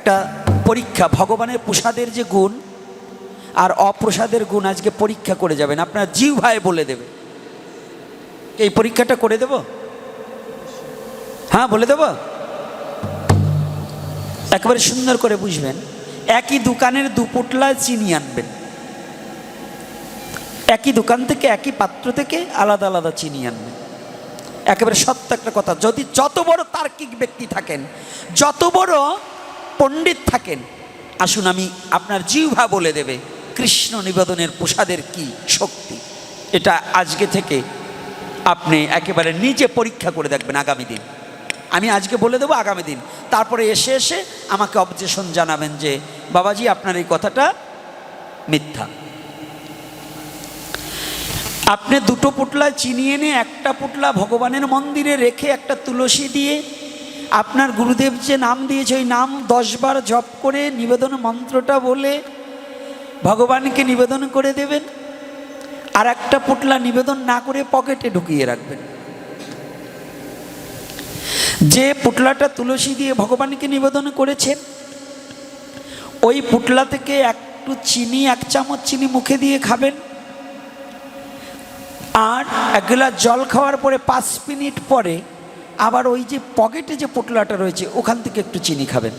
একটা পরীক্ষা, ভগবানের প্রসাদের যে গুণ আর অপ্রসাদের গুণ আজকে পরীক্ষা করে যাবেন। আপনার জিউ ভাই বলে দেবে। এই পরীক্ষাটা করে দেব? হ্যাঁ বলে দেব? একেবারে সুন্দর করে বুঝবেন। একই দোকানের দু চিনি আনবেন। একই দোকান থেকে, একই পাত্র থেকে আলাদা আলাদা চিনি আনবেন। একেবারে সত্য একটা কথা। যদি যত বড় তার্কিক ব্যক্তি থাকেন, যত বড় পণ্ডিত থাকেন। আসুন আমি আপনার জিহ্বা বলে দেবে, কৃষ্ণ নিবেদনের প্রসাদের কি শক্তি? এটা আজকে থেকে আপনি একেবারে নিজে পরীক্ষা করে দেখবেন আগামী দিন। আমি আজকে বলে দেবো আগামী দিন। তারপরে এসে এসে আমাকে অবজেশন জানাবেন যে, বাবাজি আপনার এই কথাটা মিথ্যা। আপনি দুটো পুটলা চিনি এনে একটা পুটলা ভগবানের মন্দিরে রেখে একটা তুলসী দিয়ে আপনার গুরুদেব যে নাম দিয়েছে, ওই নাম দশবার জপ করে নিবেদন মন্ত্রটা বলে ভগবানকে নিবেদন করে দেবেন। আর একটা পুটলা নিবেদন না করে পকেটে ঢুকিয়ে রাখবেন। যে পুটলাটা তুলসী দিয়ে ভগবানকে নিবেদন করেছেন, ওই পুটলা থেকে একটু চিনি, এক চামচ চিনি মুখে দিয়ে খাবেন। আর এক গ্লাস জল খাওয়ার পরে পাঁচ মিনিট পরে আবার ওই যে পকেটে যে পোটলাটা রয়েছে, ওখান থেকে একটু চিনি খাবেন।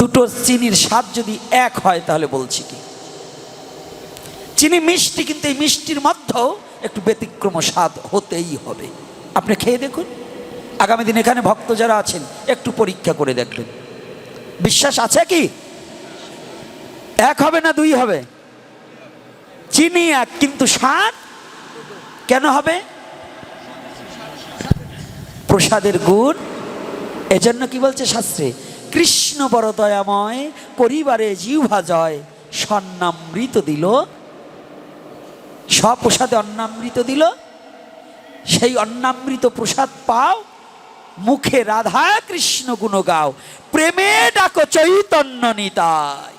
দুটো চিনির স্বাদ যদি এক হয় তাহলে বলছি কি? চিনি মিষ্টি, কিন্তু এই মিষ্টির মধ্যেও একটু ব্যতিক্রম স্বাদ হতেই হবে। আপনি খেয়ে দেখুন। আগামী দিন এখানে ভক্ত যারা আছেন, একটু পরীক্ষা করে দেখবেন বিশ্বাস আছে কি? এক হবে না দুই হবে? চিনি এক, কিন্তু স্বাদ কেন হবে? প্রসাদের গুণ। এজন্য কি বলছে শাস্ত্রে? কৃষ্ণ বড় দয়াময় পরিবারে জিহ্বা জয়, স্বর্ণামৃত দিল। স্বপ্রসাদে অন্নামৃত দিল। সেই অন্নামৃত প্রসাদ পাও, মুখে রাধা কৃষ্ণ গুণ গাও। প্রেমে ডাকো চৈতন্য নিতাই।